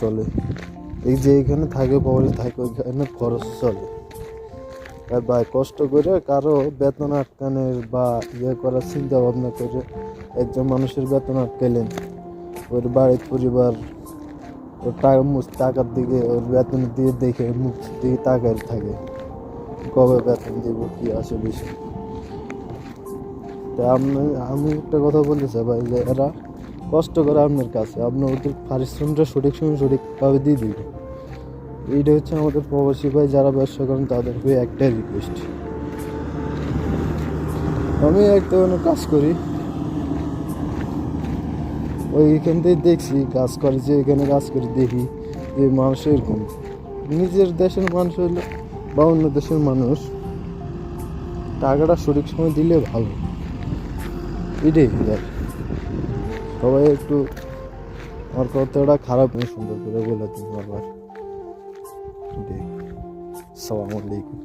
চলে। এই যে এখানে থাকে পরে থাকে, ওইখানে খরচ চলে। ভাই, কষ্ট করে কারও বেতন আটকানোর বা ইয়ে করার চিন্তা ভাবনা করে একজন মানুষের বেতন আটকাইলেন। ওর বাড়ির পরিবার, ওর টাকা টাকার দিকে ওর বেতন দিয়ে দেখে মুখ দিকে তাকায় থাকে। কবে বেতন দিব, কি আছে বিষয়? তা আমি আমি একটা কথা বলতে চাই ভাই, যে এরা কষ্ট করে আপনার কাছে। আপনি ওদের পারিশ্রমিকটা সঠিক সময় সঠিকভাবে দিয়ে দিবেন এইটা হচ্ছে আমাদের প্রবাসী ভাই যারা ব্যবসা করেন, তাদের হয়ে একটাই রিকোয়েস্ট আমি একটা কাজ করি। ওইখান থেকে দেখছি, কাজ করে যে এখানে কাজ করি দেখি যে মানুষ এরকম। নিজের দেশের মানুষ হলে বা অন্য দেশের মানুষ, টাকাটা সঠিক সময় দিলে ভালো। এটাই আর সবাই একটু আমার কথাটা খারাপ নয় সুন্দর করে বলে দিন আবার সালামালাইকুম